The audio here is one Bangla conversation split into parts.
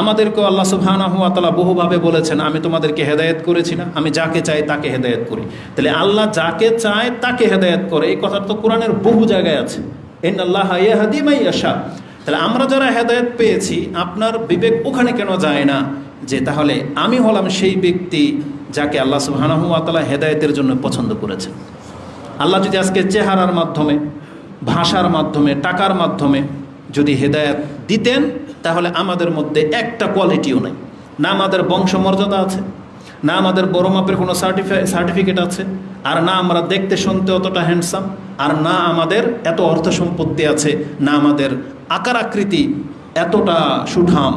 আমাদেরকেও আল্লাহ সুবাহানহাতালা বহুভাবে বলেছেন, আমি তোমাদেরকে হেদায়েত করেছি না, আমি যাকে চাই তাকে হেদায়েত করি। তাহলে আল্লাহ যাকে চায় তাকে হেদায়েত করে, এই কথা তো কোরআনের বহু জায়গায় আছে। এন আল্লাহ হাদিমাই আশা তাহলে আমরা যারা হেদায়েত পেয়েছি, আপনার বিবেক ওখানে কেন যায় না? যে তাহলে আমি হলাম সেই ব্যক্তি যাকে আল্লাহ সুবাহানহাতালা হেদায়তের জন্য পছন্দ করেছেন। আল্লাহ যদি আজকে চেহারার মাধ্যমে, ভাষার মাধ্যমে, টাকার মাধ্যমে যদি হেদায়েত দিতেন তাহলে আমাদের মধ্যে একটা কোয়ালিটিও নেই। না আমাদের বংশমর্যাদা আছে, না আমাদের বড় মাপের কোনো সার্টিফাই সার্টিফিকেট আছে, আর না আমরা দেখতে শুনতে অতটা হ্যান্ডসাম আর না আমাদের এত অর্থ সম্পত্তি আছে, না আমাদের আকার আকৃতি এতটা সুঠাম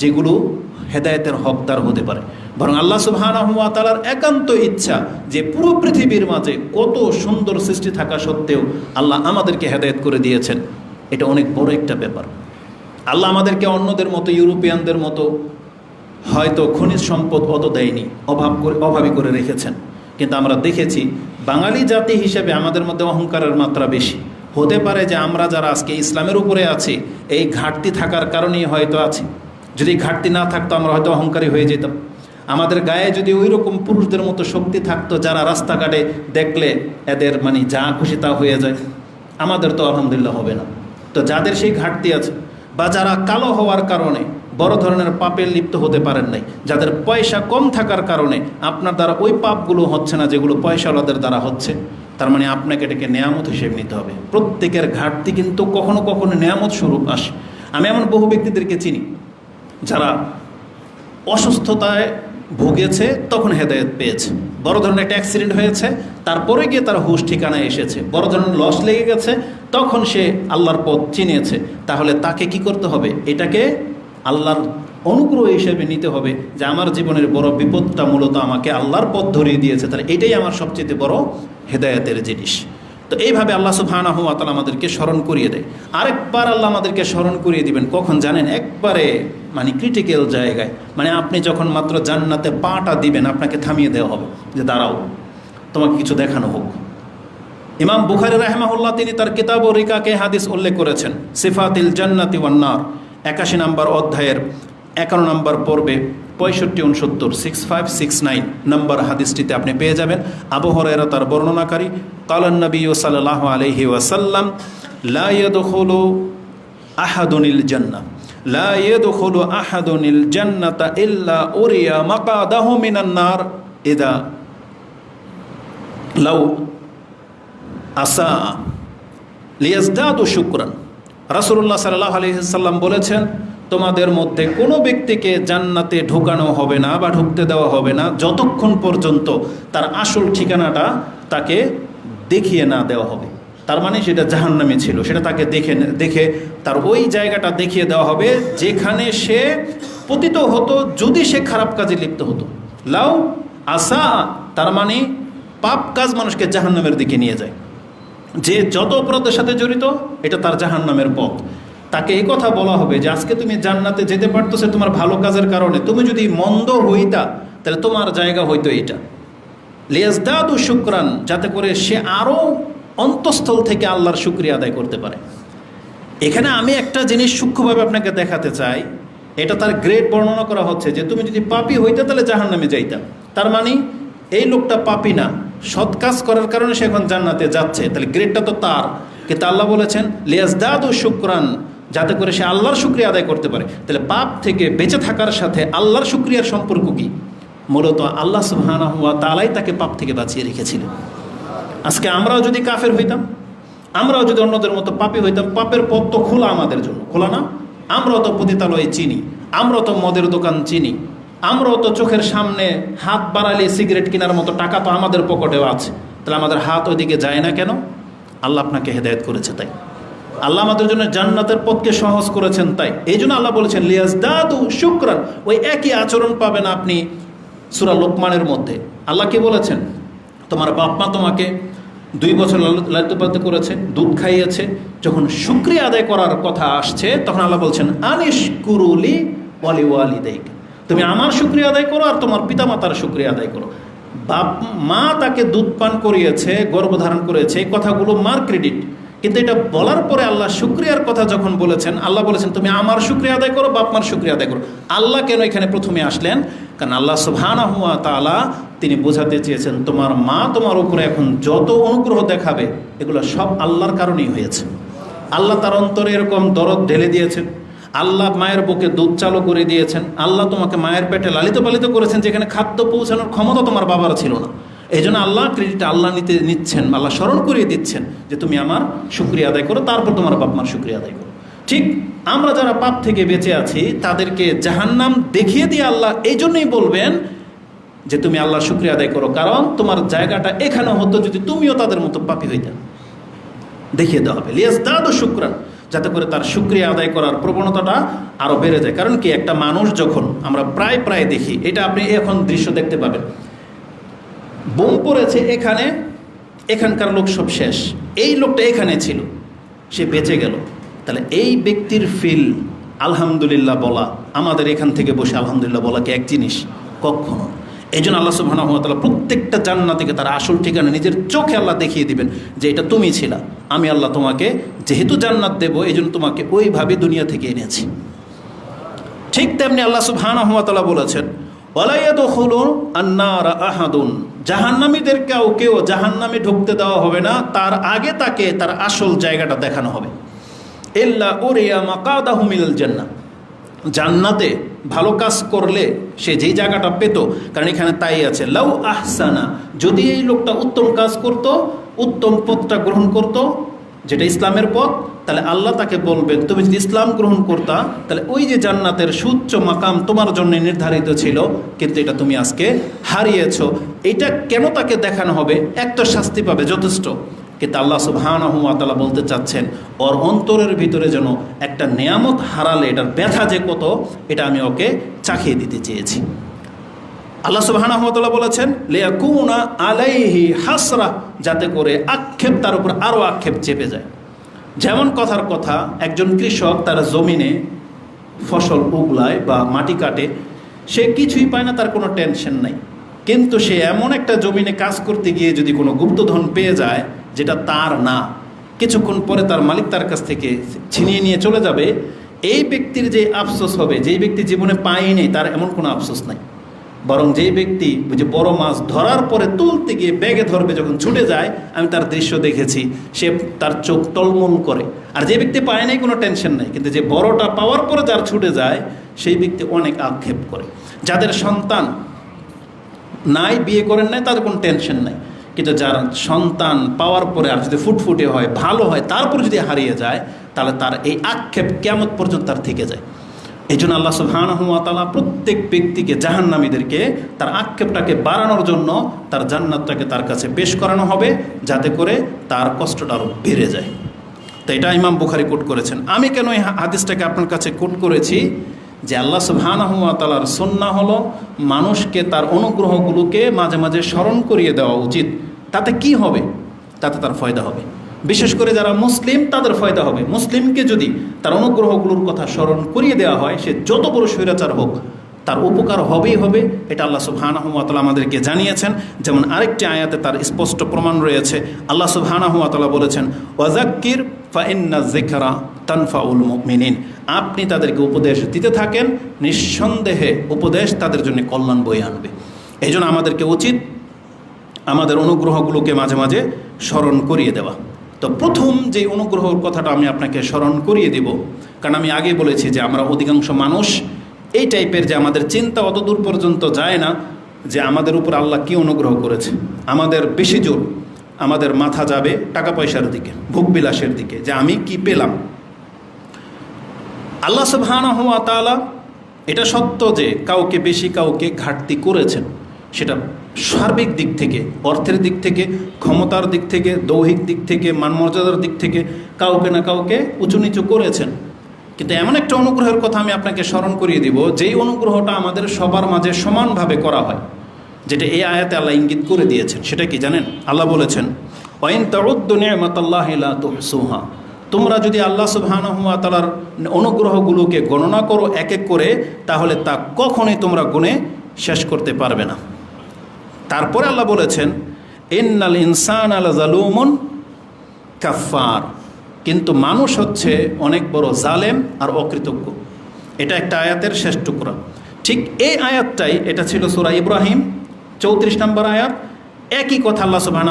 যেগুলো হেদায়েতের হকদার হতে পারে। বরং আল্লাহ সুবাহানহাতালার একান্ত ইচ্ছা যে পুরো পৃথিবীর মাঝে কত সুন্দর সৃষ্টি থাকা সত্ত্বেও আল্লাহ আমাদেরকে হেদায়েত করে দিয়েছেন। এটা অনেক বড় একটা ব্যাপার। আল্লাহ আমাদেরকে অন্যদের মতো, ইউরোপিয়ানদের মতো হয়তো খনিজ সম্পদ অত দেয়নি, অভাব করে, অভাবী করে রেখেছেন। কিন্তু আমরা দেখেছি বাঙালি জাতি হিসেবে আমাদের মধ্যে অহংকারের মাত্রা বেশি। হতে পারে যে আমরা যারা আজকে ইসলামের উপরে আছি, এই ঘাটতি থাকার কারণেই হয়তো আছি। যদি ঘাটতি না থাকতো, আমরা হয়তো অহংকারী হয়ে যেতাম। আমাদের গায়ে যদি ওই রকম পুরুষদের মতো শক্তি থাকতো, যারা রাস্তাঘাটে দেখলে এদের মানে যা খুশি তা হয়ে যায়, আমাদের তো আলহামদুলিল্লাহ হবে না। তো যাদের সেই ঘাটতি আছে বা যারা কালো হওয়ার কারণে বড় ধরনের পাপে লিপ্ত হতে পারেন নাই, যাদের পয়সা কম থাকার কারণে আপনার দ্বারা ওই পাপগুলো হচ্ছে না যেগুলো পয়সাওয়ালাদের দ্বারা হচ্ছে, তার মানে আপনাকে এটাকে নেয়ামত হিসেবে নিতে হবে। প্রত্যেকের ঘাটতি কিন্তু কখনো কখনো নেয়ামত স্বরূপ আসে। আমি এমন বহু ব্যক্তিদেরকে চিনি, যারা অসুস্থতায় ভুগেছে, তখন হেদায়ত পেয়েছে। বড় ধরনের একটা অ্যাক্সিডেন্ট হয়েছে, তারপরে গিয়ে তার হুশ ঠিকানায় এসেছে। বড় ধরনের লস লেগে গেছে, তখন সে আল্লাহর পথ চিনিয়েছে তাহলে তাকে কি করতে হবে? এটাকে আল্লাহর অনুগ্রহ হিসেবে নিতে হবে যে আমার জীবনের বড় বিপদটা মূলত আমাকে আল্লাহর পথ ধরিয়ে দিয়েছে। তাহলে এটাই আমার সবচেয়ে বড় হেদায়তের জিনিস। তো এইভাবে আল্লাহ সুবহানাহু ওয়া তাআলা আমাদেরকে স্মরণ করিয়ে দেয়। আরেকবার আল্লাহ আমাদেরকে স্মরণ করিয়ে দিবেন, কখন জানেন? একবারে মানে ক্রিটিক্যাল জায়গায়। মানে আপনি যখন মাত্র জান্নাতে পাটা দিবেন, আপনাকে থামিয়ে দেওয়া হবে যে, দাঁড়াও, তোমাকে কিছু দেখানো হোক। ইমাম বুখারি রাহমাহুল্লাহ তিনি তার কিতাব ও রিকাকে হাদিস উল্লেখ করেছেন, সিফাতিল জান্নাতি ওয়ান্নার একাশি নম্বর অধ্যায়ের একান্ন নম্বর পর্বে পঁয়ষট্টি উনসত্তর six five six nine number হাদিসটিতে আপনি পেয়ে যাবেন। আবহরেরা তার বর্ণনাকারী, কালান নবী সাল্লাহ আলহি ওয়াসাল্লাম, লা ইয়াদখুলু আহাদুনিল জান্নাহ, লা ইয়াদখুলু আহাদুনিল জান্নাতা ইল্লা উরিয়া মাকাদাহু মিনান নার, ইদা লাউ আসা লিয়াজদাদু শুকরান। রাসূলুল্লাহ সাল্লাল্লাহু আলাইহি সাল্লাম বলেছেন তোমাদের মধ্যে কোনো ব্যক্তিকে জান্নাতে ঢোকানো হবে না বা ঢুকতে দেওয়া হবে না, যতক্ষণ পর্যন্ত তার আসল ঠিকানাটা তাকে দেখিয়ে না দেওয়া হবে। তার মানে সেটা জাহান্নামে ছিল, সেটা তাকে দেখে দেখে তার ওই জায়গাটা দেখিয়ে দেওয়া হবে যেখানে সে পতিত হতো, যদি সে খারাপ কাজে লিপ্ত হতো। লাউ, আসা, তার মানে পাপ কাজ মানুষকে জাহান্নামের দিকে নিয়ে যায়। যে যত অপরাধের সাথে জড়িত, এটা তার জাহান্নামের পথ। তাকে এই কথা বলা হবে যে, আজকে তুমি জান্নাতে যেতে পারতো সে তোমার ভালো কাজের কারণে। তুমি যদি মন্দ হইতা, তাহলে তোমার জায়গা হইতো এটা লিয়াজদাদু শুক্রান, যাতে করে সে আরও অন্তঃস্থল থেকে আল্লাহর শুক্রিয়া আদায় করতে পারে। এখানে আমি একটা জিনিস সূক্ষ্মভাবে আপনাকে দেখাতে চাই। এটা তার গ্রেড বর্ণনা করা হচ্ছে যে, তুমি যদি পাপি হইতে, তাহলে জাহান নামে যাইতাম তার মানে এই লোকটা পাপি না। সৎ কাজ করার কারণে সে এখন জান্নাতে যাচ্ছে। তাহলে গ্রেডটা তো তার। কিন্তু আল্লাহ বলেছেন, লিয়াজদাদু শুক্রান যাতে করে সে আল্লাহর শুক্রিয়া আদায় করতে পারে। তাহলে পাপ থেকে বেঁচে থাকার সাথে আল্লাহর শুক্রিয়ার সম্পর্ক কি? মূলত আল্লাহ সুবহানাহু ওয়া তালাই তাকে পাপ থেকে বাঁচিয়ে রেখেছিল। আজকে আমরাও যদি কাফের হইতাম, আমরাও যদি অন্যদের মতো পাপি হইতাম, পাপের পথ তো খোলা আমাদের জন্য। খোলা না? আমরাও তো পতিতালয়ে চিনি, আমরাও তো মদের দোকান চিনি, আমরাও তো চোখের সামনে হাত বাড়ালে সিগারেট কেনার মতো টাকা তো আমাদের পকেটেও আছে। তাহলে আমাদের হাত ওইদিকে যায় না কেন? আল্লাহ আপনাকে হেদায়ত করেছে তাই। আল্লাহ আমাদের জন্য জান্নাতের পথকে সহজ করেছেন তাই। এই জন্য আল্লাহ বলেছেন লিয়াজ দাদু শুক্রান। ওই একই আচরণ পাবেন আপনি সুরা লোকমানের মধ্যে। আল্লাহ কি বলেছেন? তোমার বাপমা তোমাকে দুই বছর লালিত করেছে, দুধ খাইয়েছে। যখন শুক্রিয়া আদায় করার কথা আসছে, তখন আল্লাহ বলছেন আনিস কুরুলি ওয়ালি ওয়ালি দেখ তুমি আমার শুক্রিয়া আদায় করো আর তোমার পিতামাতার শুক্রিয়া আদায় করো। বাপ মা তাকে দুধ পান করিয়েছে, গর্ভধারণ করেছে, এই কথাগুলো মার ক্রেডিট। কিন্তু এটা বলার পরে আল্লাহ শুক্রিয়ার কথা যখন বলেছেন, আল্লাহ বলেছেন, তুমি আমার শুক্রিয়া আদায় করো বাপ মার শুক্রিয়া আদায় করো। আল্লাহ কেন এখানে প্রথমে আসলেন? কারণ আল্লাহ সুবহানা হুয়া তালা তিনি বোঝাতে চেয়েছেন, তোমার মা তোমার উপরে এখন যত অনুগ্রহ দেখাবে, এগুলো সব আল্লাহর কারণেই হয়েছে। আল্লাহ তার অন্তরে এরকম দরদ ঢেলে দিয়েছেন। আল্লাহ মায়ের বুকে দুধ চালু করে দিয়েছেন। আল্লাহ তোমাকে মায়ের পেটে লালিত পালিত করেছেন, যেখানে খাদ্য পৌঁছানোর ক্ষমতা তোমার বাবার ছিল না। এই জন্য আল্লাহ ক্রেডিট আল্লাহ নিতে নিচ্ছেন, আল্লাহ স্মরণ করিয়ে দিচ্ছেন যে তুমি আমার শুক্রিয়া আদায় করো, তারপর তোমার বাপ মার শুক্রিয়া আদায় করো। ঠিক আমরা যারা পাপ থেকে বেঁচে আছি, তাদেরকে জাহান্নাম দেখিয়ে দিয়ে আল্লাহ এই জন্যই বলবেন যে তুমি আল্লাহ শুক্রিয়া আদায় করো, কারণ তোমার জায়গাটা এখানে হতো যদি তুমিও তাদের মতো পাপি হইতে। দেখিয়ে দেওয়া হবে। লিয়াস দাদু শুক্রান, যাতে করে তার শুক্রিয়া আদায় করার প্রবণতাটা আরও বেড়ে যায়। কারণ কি, একটা মানুষ যখন আমরা প্রায় প্রায় দেখি, এটা আপনি এখন দৃশ্য দেখতে পাবেন। বোম পড়েছে এখানে, এখানকার লোক সব শেষ। এই লোকটা এখানে ছিল, সে বেঁচে গেল। তাহলে এই ব্যক্তির ফিল আলহামদুলিল্লাহ বলা, আমাদের এখান থেকে বসে আলহামদুলিল্লাহ বলা কি এক জিনিস? কখনো। এই জন্য আল্লাহ তাআলা প্রত্যেকটা জান্নাতিকে তার আসল ঠিকানা নিজের চোখে আল্লাহ দেখিয়ে দিবেন যে এটা তুমি ছিলা। আমি আল্লাহ তোমাকে যেহেতু জান্নাত দেবো এই জন্য তোমাকে ওইভাবে দুনিয়া থেকে এনেছি। ঠিক তেমনি আল্লাহ সুবহানাহু ওয়া তাআলা বলেছেন আন্নার আহাদুন। জাহান্নামীদের কেউ কেউ জাহান্নামে ঢুকতে দেওয়া হবে না, তার আগে তাকে তার আসল জায়গাটা দেখানো হবে। ইল্লা উরিয়া মাকাদাহু মিনাল জান্নাহ। জান্নাতে ভালো কাজ করলে সে যেই জায়গাটা পেত, কারণ এখানে তাই আছে, লাউ আহসানা, যদি এই লোকটা উত্তম কাজ করত, উত্তম পথটা গ্রহণ করত যেটা ইসলামের পথ, তাহলে আল্লাহ তাকে বলবেন, তুমি যদি ইসলাম গ্রহণ করতা, তাহলে ওই যে জান্নাতের সুচ্চ মাকাম তোমার জন্য নির্ধারিত ছিল, কিন্তু এটা তুমি আজকে হারিয়েছ। এটা কেন তাকে দেখানো হবে? এক তো শাস্তি পাবে যথেষ্ট। কিন্তু আল্লাহ সুবহানাহু ওয়া তাআলা বলতে চাচ্ছেন, ওর অন্তরের ভিতরে যেন একটা নিয়ামত হারালে, এটার ব্যথা যে কত, এটা আমি ওকে চাখিয়ে দিতে চেয়েছি। আল্লাহ সুবহানাহু ওয়া তাআলা বলেছেন, লিয়াকুনা আলাইহি হাসরা, যাতে করে আক্ষেপ তার উপর আরও আক্ষেপ চেপে যায়। যেমন কথার কথা, একজন কৃষক তার জমিনে ফসল উগলায় বা মাটি কাটে, সে কিছুই পায় না, তার কোনো টেনশন নাই। কিন্তু সে এমন একটা জমিনে কাজ করতে গিয়ে যদি কোনো গুপ্তধন পেয়ে যায়, যেটা তার না, কিছুক্ষণ পরে তার মালিক তার কাছ থেকে ছিনিয়ে নিয়ে চলে যাবে। এই ব্যক্তির যে আফসোস হবে, যেই ব্যক্তি জীবনে পায়নি তার এমন কোনো আফসোস নাই। বরং যেই ব্যক্তি যে বড় মাছ ধরার পরে তুলতে গিয়ে ব্যাগে ধরবে, যখন ছুটে যায়, আমি তার দৃশ্য দেখেছি। সে তার চোখ টলমল করে। আর যে ব্যক্তি পায় নাই, কোনো টেনশন নাই। কিন্তু যে বড়টা পাওয়ার পরে যার ছুটে যায়, সেই ব্যক্তি অনেক আক্ষেপ করে। যাদের সন্তান নাই, বিয়ে করেন নাই, তাদের কোনো টেনশন নাই। কিন্তু যার সন্তান পাওয়ার পরে আর যদি ফুটফুটে হয়, ভালো হয়, তারপর যদি হারিয়ে যায়, তাহলে তার এই আক্ষেপ কেমন পর্যন্ত তার থেকে যায়? এই জন্য আল্লাহ সুবাহানহমাতালা প্রত্যেক ব্যক্তিকে, জাহান্নামীদেরকে, তার আক্ষেপটাকে বাড়ানোর জন্য তার জান্নাতটাকে তার কাছে পেশ করানো হবে, যাতে করে তার কষ্টটা আরও বেড়ে যায়। তো এটা ইমাম বুখারি কোট করেছেন। আমি কেন এই হাদিসটাকে আপনার কাছে কোট করেছি? যে আল্লাহ সুবহানাহুয়াতালার সন্না হলো, মানুষকে তার অনুগ্রহগুলোকে মাঝে মাঝে স্মরণ করিয়ে দেওয়া উচিত। তাতে কি হবে? তাতে তার ফয়দা হবে। বিশেষ করে যারা মুসলিম, তাদের ফয়দা হবে। মুসলিমকে যদি তার অনুগ্রহগুলোর কথা স্মরণ করিয়ে দেওয়া হয়, সে যত বড় স্বৈরাচার হোক, তার উপকার হবেই হবে, এটা আল্লাহ সুবহানাহুয়াতালা আমাদেরকে জানিয়েছেন। যেমন আরেকটি আয়াতে তার স্পষ্ট প্রমাণ রয়েছে। আল্লাহ সুবহানাহুয়াতালা বলেছেন ওয়াজাক্কির ফাইন্না জিকরা তানফাউল মুমিনিন। আপনি তাদেরকে উপদেশ দিতে থাকেন, নিঃসন্দেহে উপদেশ তাদের জন্য কল্যাণ বয়ে আনবে। এই আমাদেরকে উচিত আমাদের অনুগ্রহগুলোকে মাঝে মাঝে স্মরণ করিয়ে দেওয়া। তো প্রথম যে অনুগ্রহর কথাটা আমি আপনাকে স্মরণ করিয়ে দেব, কারণ আমি আগে বলেছি যে আমরা অধিকাংশ মানুষ এই টাইপের যে আমাদের চিন্তা অত দূর পর্যন্ত যায় না, যে আমাদের উপর আল্লাহ কী অনুগ্রহ করেছে। আমাদের বেশি জোর, আমাদের মাথা যাবে টাকা পয়সার দিকে ভোগবিলাসের দিকে, যে আমি কি পেলাম। আল্লাহ তাআলা এটা সত্য যে কাউকে বেশি কাউকে ঘাটতি করেছেন। সেটা সার্বিক দিক থেকে, অর্থের দিক থেকে, ক্ষমতার দিক থেকে, দৌহিক দিক থেকে, মানমর্যাদার দিক থেকে কাউকে না কাউকে উঁচু নিচু করেছেন। কিন্তু এমন একটা অনুগ্রহের কথা আমি আপনাকে স্মরণ করিয়ে দিব, যেই অনুগ্রহটা আমাদের সবার মাঝে সমানভাবে করা হয়, যেটা এই আয়াতে আল্লাহ ইঙ্গিত করে দিয়েছেন। সেটা কি জানেন? আল্লাহ বলেছেন, ওয়াইন তাউদ্দুনিয়ামাতাল্লাহ লা তুহসুহা। তোমরা যদি আল্লাহ সুবহানাহুয়া তালার অনুগ্রহগুলোকে গণনা করো এক এক করে, তাহলে তা কখনোই তোমরা গুণে শেষ করতে পারবে না। তারপরে আল্লাহ বলেছেন, ইন্নাল ইনসান আল জালুমন কাফার কিন্তু মানুষ হচ্ছে অনেক বড় জালেম আর অকৃতজ্ঞ। এটা একটা আয়াতের শেষ টুকরা। ঠিক এই আয়াতটাই, এটা ছিল সুরা ইব্রাহিম, চৌত্রিশ নম্বর আয়াত। একই কথা আল্লাহ সুবাহ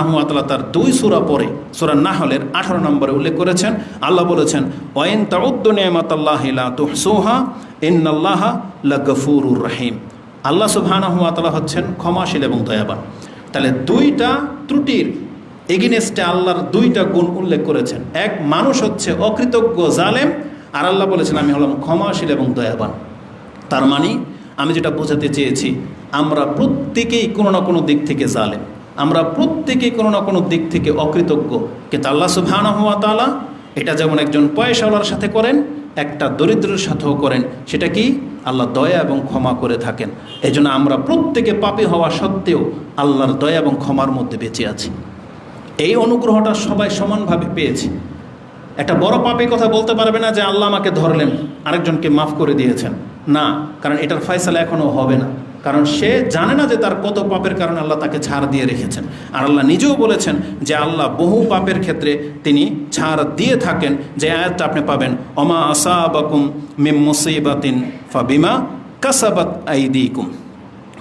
তার দুই সুরা পরে, সুরা নাহলের আঠারো নম্বরে উল্লেখ করেছেন। আল্লাহ বলেছেন ওয়েন তাউদ্দুনিয়ামাতাল্লাহ তুহসুহা, ইন্নাল্লাহ গফুরুর রহিম। আল্লাহ সুবাহ হচ্ছেন ক্ষমাশীল এবং দয়াবান। তাহলে দুইটা ত্রুটির এগিনেস্টে আল্লাহর দুইটা গুণ উল্লেখ করেছেন। এক, মানুষ হচ্ছে অকৃতজ্ঞ, জালেম, আর আল্লাহ বলেছেন, আমি হলাম ক্ষমাশীল এবং দয়াবান। তার মানে আমি যেটা বোঝাতে চেয়েছি, আমরা প্রত্যেকেই কোনো না কোনো দিক থেকে জালেম। আমরা প্রত্যেকেই কোনো না কোনো দিক থেকে অকৃতজ্ঞ। কিন্তু আল্লাহ সুবহান হওয়া এটা যেমন একজন পয়সাওয়ালার সাথে করেন, একটা দরিদ্রের সাথেও করেন। সেটা কি? আল্লাহ দয়া এবং ক্ষমা করে থাকেন। এই আমরা প্রত্যেকে পাপে হওয়া সত্ত্বেও আল্লাহর দয়া এবং ক্ষমার মধ্যে বেঁচে আছি। এই অনুগ্রহটা সবাই সমানভাবে পেয়েছি। একটা বড় পাপের কথা বলতে পারবে না যে আল্লাহ আমাকে ধরলেন, আরেকজনকে মাফ করে দিয়েছেন। না, কারণ এটার ফয়সালা এখনও হবে না। কারণ সে জানে না যে তার কত পাপের কারণে আল্লাহ তাকে ছাড় দিয়ে রেখেছেন। আর আল্লাহ নিজেও বলেছেন যে আল্লাহ বহু পাপের ক্ষেত্রে তিনি ছাড় দিয়ে থাকেন যে আয়াতটা আপনি পাবেন অমা আসাবাকুম মিম মুসিবাতিন ফাবিমা কাসাবাত আইদিকুম।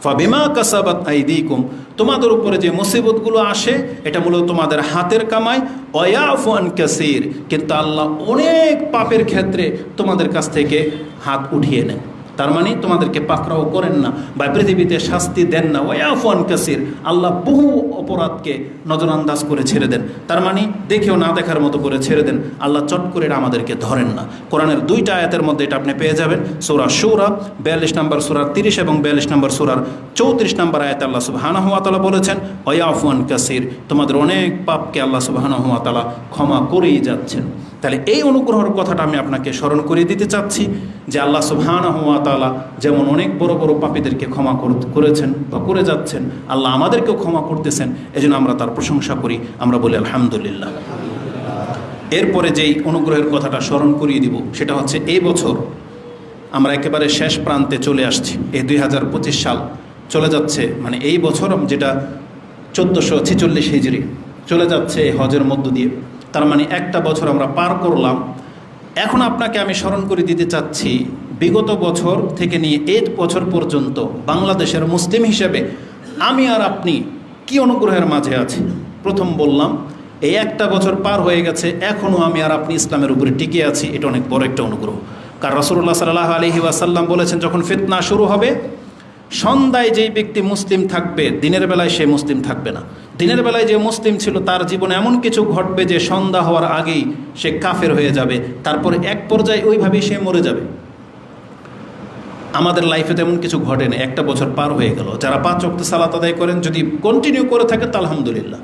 ফাবিমা কাসাবাত আইদিকুম, তোমাদের উপরে যে মুসিবতগুলো আসে, এটা মূলত তোমাদের হাতের কামাই অয়াফান কাসির, কিন্তু আল্লাহ অনেক পাপের ক্ষেত্রে তোমাদের কাছ থেকে হাত উঠিয়ে নেন। তার মানে তোমাদেরকে পাকড়াও করেন না বা পৃথিবীতে শাস্তি দেন না। ওয়াফান কাসির, আল্লাহ বহু অপরাধকে নজরান্দাজ করে ছেড়ে দেন। তার মানে দেখেও না দেখার মতো করে ছেড়ে দেন। আল্লাহ চট করে এটা আমাদেরকে ধরেন না। কোরআনের দুইটা আয়াতের মধ্যে এটা আপনি পেয়ে যাবেন। সৌরা সৌরা বিয়াল্লিশ নম্বর সুরার তিরিশ এবং বিয়াল্লিশ নম্বর সুরার চৌত্রিশ নম্বর আয়াত আল্লাহ সুবাহানা হুয়া তালা বলেছেন ওয়াফান কাসির, তোমাদের অনেক পাপকে আল্লাহ সুবাহানা হুয়া তালা ক্ষমা করেই যাচ্ছেন। তাহলে এই অনুগ্রহের কথাটা আমি আপনাকে স্মরণ করিয়ে দিতে চাচ্ছি। যে আল্লাহ সুবহান হুয়া তালা যেমন অনেক বড় বড় পাপীদেরকে ক্ষমা করেছেন বা করে যাচ্ছেন, আল্লাহ আমাদেরকেও ক্ষমা করতেছেন, এজন্য আমরা তার প্রশংসা করি। আমরা বলি, আলহামদুলিল্লাহ। এরপরে যেই অনুগ্রহের কথাটা স্মরণ করিয়ে দিব, সেটা হচ্ছে এই বছর আমরা একেবারে শেষ প্রান্তে চলে আসছি। এই দুই হাজার পঁচিশ সাল চলে যাচ্ছে মানে এই বছর যেটা চোদ্দোশো ছেচল্লিশ হিজড়ি চলে যাচ্ছে এই হজের মধ্য দিয়ে। তার মানে একটা বছর আমরা পার করলাম এখন আপনাকে আমি স্মরণ করে দিতে চাচ্ছি, বিগত বছর থেকে নিয়ে এই বছর পর্যন্ত বাংলাদেশের মুসলিম হিসেবে আমি আর আপনি কি অনুগ্রহের মাঝে আছি? প্রথম বললাম, এই একটা বছর পার হয়ে গেছে এখনও আমি আর আপনি ইসলামের উপরে টিকে আছি, এটা অনেক বড় একটা অনুগ্রহ। কার রসুল্লাহ সাল্লাহ আলহি ওয়াসাল্লাম বলেছেন, যখন ফিতনা শুরু হবে সন্ধ্যায় যেই ব্যক্তি মুসলিম থাকবে, দিনের বেলায় সে মুসলিম থাকবে না। দিনের বেলায় যে মুসলিম ছিল, তার জীবনে এমন কিছু ঘটবে যে সন্ধ্যা হওয়ার আগেই সে কাফের হয়ে যাবে। তারপরে এক পর্যায়ে ওইভাবেই সে মরে যাবে। আমাদের লাইফে তেমন কিছু ঘটে না একটা বছর পার হয়ে গেল। যারা পাঁচ অক্ট সালাত আদায় করেন, যদি কন্টিনিউ করে থাকে তা আলহামদুলিল্লাহ।